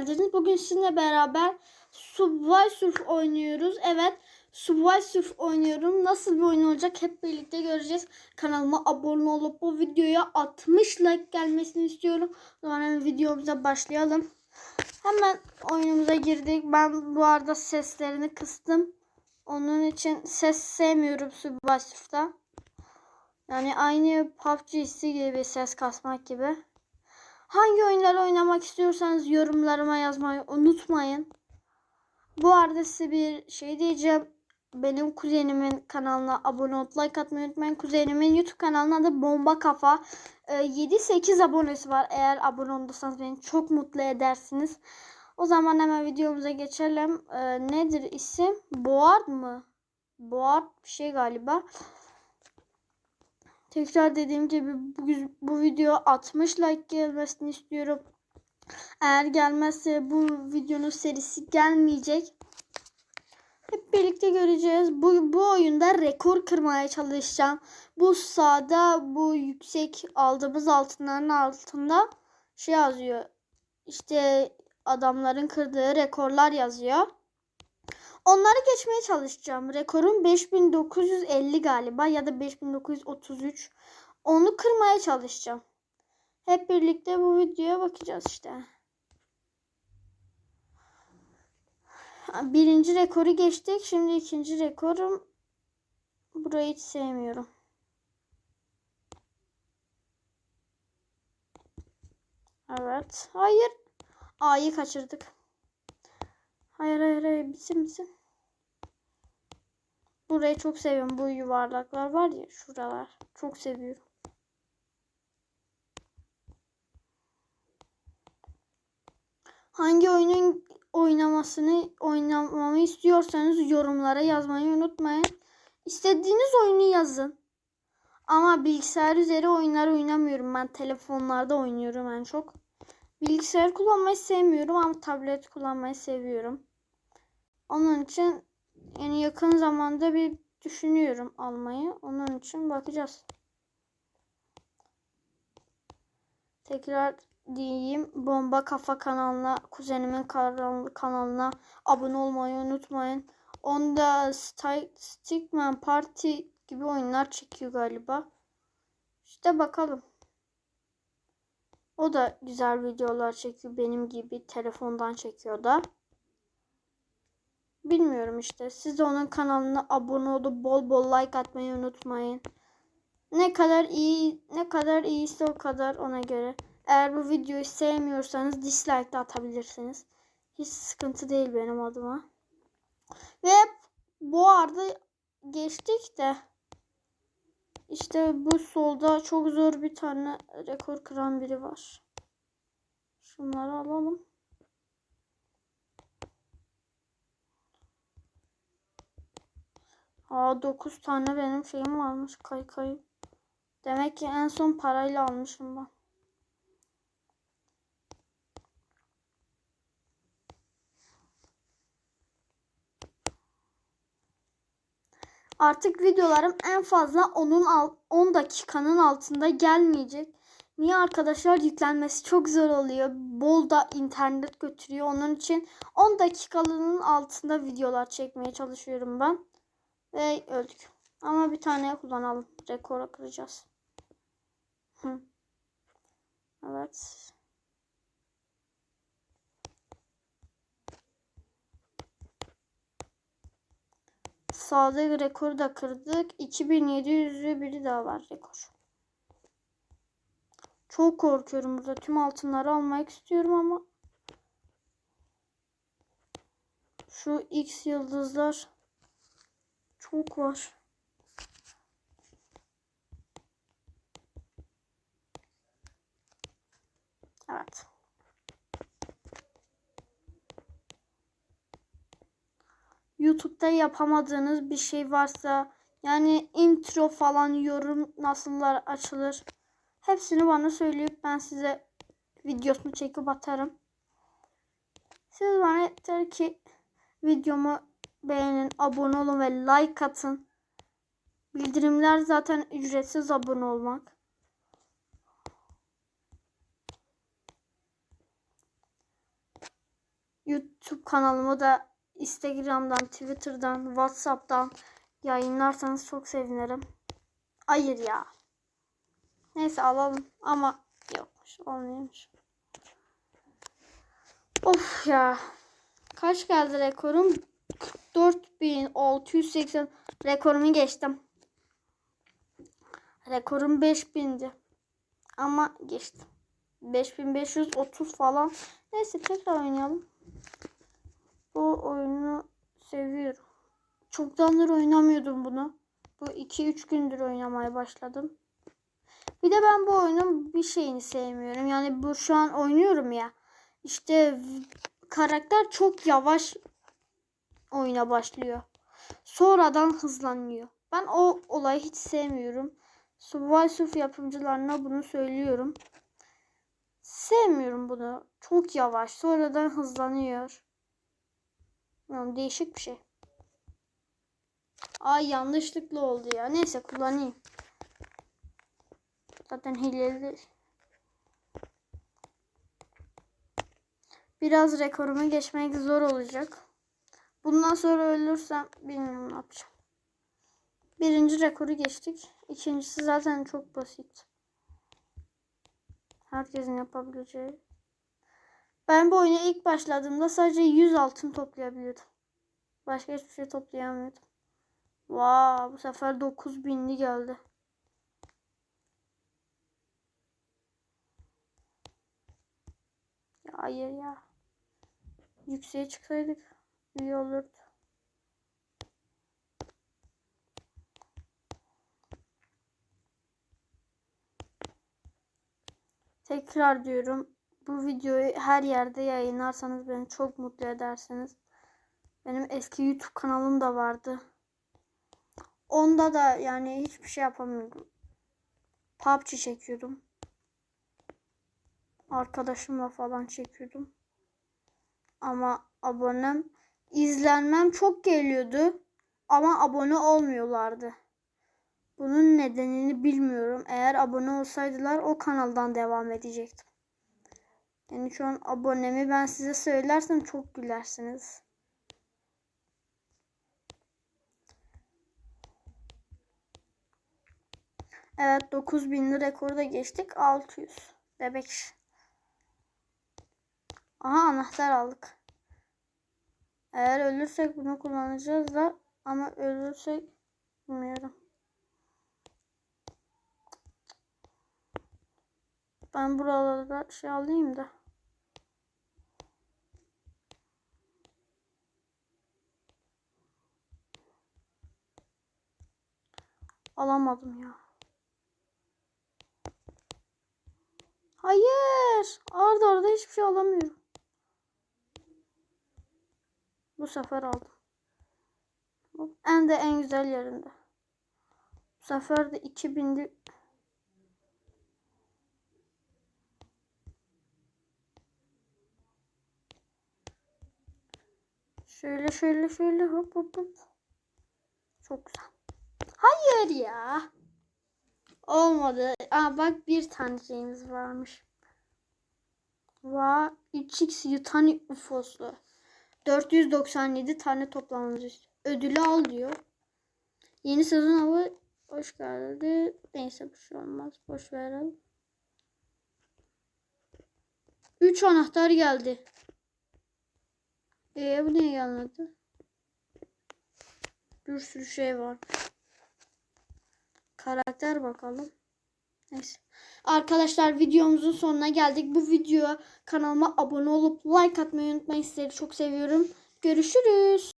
geldiniz. Bugün sizinle beraber Subway Surf oynuyoruz. Evet, Subway Surf oynuyorum. Nasıl bir oyun olacak hep birlikte göreceğiz. Kanalıma abone olup bu videoya 60 like gelmesini istiyorum. O zaman hemen videomuza başlayalım. Hemen oyunumuza girdik. Ben bu arada seslerini kıstım. Onun için ses sevmiyorum Subway Surf'ta. Yani aynı PUBG'si gibi ses kasmak gibi. Hangi oyunları oynamak istiyorsanız yorumlarıma yazmayı unutmayın. Bu arada size bir şey diyeceğim. Benim kuzenimin kanalına abone olup like atmayı unutmayın. Kuzenimin YouTube kanalına da Bomba Kafa. Ee, 7-8 abonesi var. Eğer abone olursanız beni çok mutlu edersiniz. O zaman hemen videomuza geçelim. Ee, nedir isim? Boğard mı? Boğard bir şey galiba. Tekrar dediğim gibi bu, bu video 60 like gelmesini istiyorum. Eğer gelmezse bu videonun serisi gelmeyecek. Hep birlikte göreceğiz. Bu, bu oyunda rekor kırmaya çalışacağım. Bu sağda bu yüksek aldığımız altınların altında şey yazıyor. İşte adamların kırdığı rekorlar yazıyor. Onları geçmeye çalışacağım. Rekorum 5950 galiba ya da 5933. Onu kırmaya çalışacağım. Hep birlikte bu videoya bakacağız işte. Birinci rekoru geçtik. Şimdi ikinci rekorum. Burayı hiç sevmiyorum. Evet. Hayır. A'yı kaçırdık. Hayır hayır hayır bitsin bitsin. Burayı çok seviyorum. Bu yuvarlaklar var ya şuralar. Çok seviyorum. Hangi oyunun oynamasını oynamamı istiyorsanız yorumlara yazmayı unutmayın. İstediğiniz oyunu yazın. Ama bilgisayar üzeri oyunlar oynamıyorum. Ben telefonlarda oynuyorum en çok. Bilgisayar kullanmayı sevmiyorum ama tablet kullanmayı seviyorum. Onun için yani yakın zamanda bir düşünüyorum almayı. Onun için bakacağız. Tekrar diyeyim. Bomba Kafa kanalına, kuzenimin kanalına abone olmayı unutmayın. Onda Stickman Party gibi oyunlar çekiyor galiba. İşte bakalım. O da güzel videolar çekiyor. Benim gibi telefondan çekiyor da. Bilmiyorum işte. Siz de onun kanalına abone olup bol bol like atmayı unutmayın. Ne kadar iyi ne kadar iyiyse o kadar ona göre. Eğer bu videoyu sevmiyorsanız dislike de atabilirsiniz. Hiç sıkıntı değil benim adıma. Ve bu arada geçtik de işte bu solda çok zor bir tane rekor kıran biri var. Şunları alalım. Aa 9 tane benim şeyim varmış kay kay. Demek ki en son parayla almışım ben. Artık videolarım en fazla onun 10 dakikanın altında gelmeyecek. Niye arkadaşlar yüklenmesi çok zor oluyor. Bol da internet götürüyor. Onun için 10 dakikalığının altında videolar çekmeye çalışıyorum ben. Ve öldük. Ama bir tane kullanalım. Rekora kıracağız. Evet. Sağda rekoru da kırdık. 2700'lü biri daha var rekor. Çok korkuyorum burada. Tüm altınları almak istiyorum ama şu X yıldızlar çok var. Evet. YouTube'da yapamadığınız bir şey varsa yani intro falan yorum nasıllar açılır hepsini bana söyleyip ben size videosunu çekip atarım. Siz bana yeter ki videomu beğenin, abone olun ve like atın. Bildirimler zaten ücretsiz abone olmak. YouTube kanalımı da Instagram'dan, Twitter'dan, WhatsApp'tan yayınlarsanız çok sevinirim. Hayır ya. Neyse alalım ama yokmuş olmuyormuş. Of ya. Kaç geldi rekorum? 44.680 rekorumu geçtim. Rekorum 5000'di. Ama geçtim. 5530 falan. Neyse tekrar oynayalım. Bu oyunu seviyorum. Çoktandır oynamıyordum bunu. Bu 2-3 gündür oynamaya başladım. Bir de ben bu oyunun bir şeyini sevmiyorum. Yani bu şu an oynuyorum ya. İşte karakter çok yavaş oyuna başlıyor. Sonradan hızlanıyor. Ben o olayı hiç sevmiyorum. Subway Surf yapımcılarına bunu söylüyorum. Sevmiyorum bunu. Çok yavaş. Sonradan hızlanıyor. Yani değişik bir şey. Ay yanlışlıkla oldu ya. Neyse kullanayım. Zaten hileli. Biraz rekorumu geçmek zor olacak. Bundan sonra ölürsem bilmiyorum ne yapacağım. Birinci rekoru geçtik. İkincisi zaten çok basit. Herkesin yapabileceği. Ben bu oyuna ilk başladığımda sadece 100 altın toplayabiliyordum. Başka hiçbir şey toplayamıyordum. Vaa bu sefer 9000'li geldi. Hayır ya. Yükseğe çıksaydık iyi olurdu. Tekrar diyorum bu videoyu her yerde yayınlarsanız beni çok mutlu edersiniz. Benim eski YouTube kanalım da vardı. Onda da yani hiçbir şey yapamıyordum. PUBG çekiyordum. Arkadaşımla falan çekiyordum. Ama abonem, izlenmem çok geliyordu. Ama abone olmuyorlardı. Bunun nedenini bilmiyorum. Eğer abone olsaydılar o kanaldan devam edecektim. Yani şu an abonemi ben size söylersem çok gülersiniz. Evet 9000'li rekoru da geçtik. 600. Bebek. Aha anahtar aldık. Eğer ölürsek bunu kullanacağız da ama ölürsek bilmiyorum. Ben buralarda şey alayım da. Alamadım ya. Hayır. Arda arda hiçbir şey alamıyorum. Bu sefer aldım. En de en güzel yerinde. Bu sefer de 2000'li Şöyle şöyle şöyle hop hop hop. Çok güzel. Hayır ya. Olmadı. Aa bak bir tane şeyimiz varmış. Va 3x Yutani UFO'su. 497 tane toplamamız. Ödülü al diyor. Yeni sezon avı hoş geldi. Neyse bir şey olmaz. Boş verelim. 3 anahtar geldi. Ee bu niye gelmedi? Bir sürü şey var. Karakter bakalım. Neyse. Arkadaşlar videomuzun sonuna geldik. Bu videoya kanalıma abone olup like atmayı unutmayın. Sizleri çok seviyorum. Görüşürüz.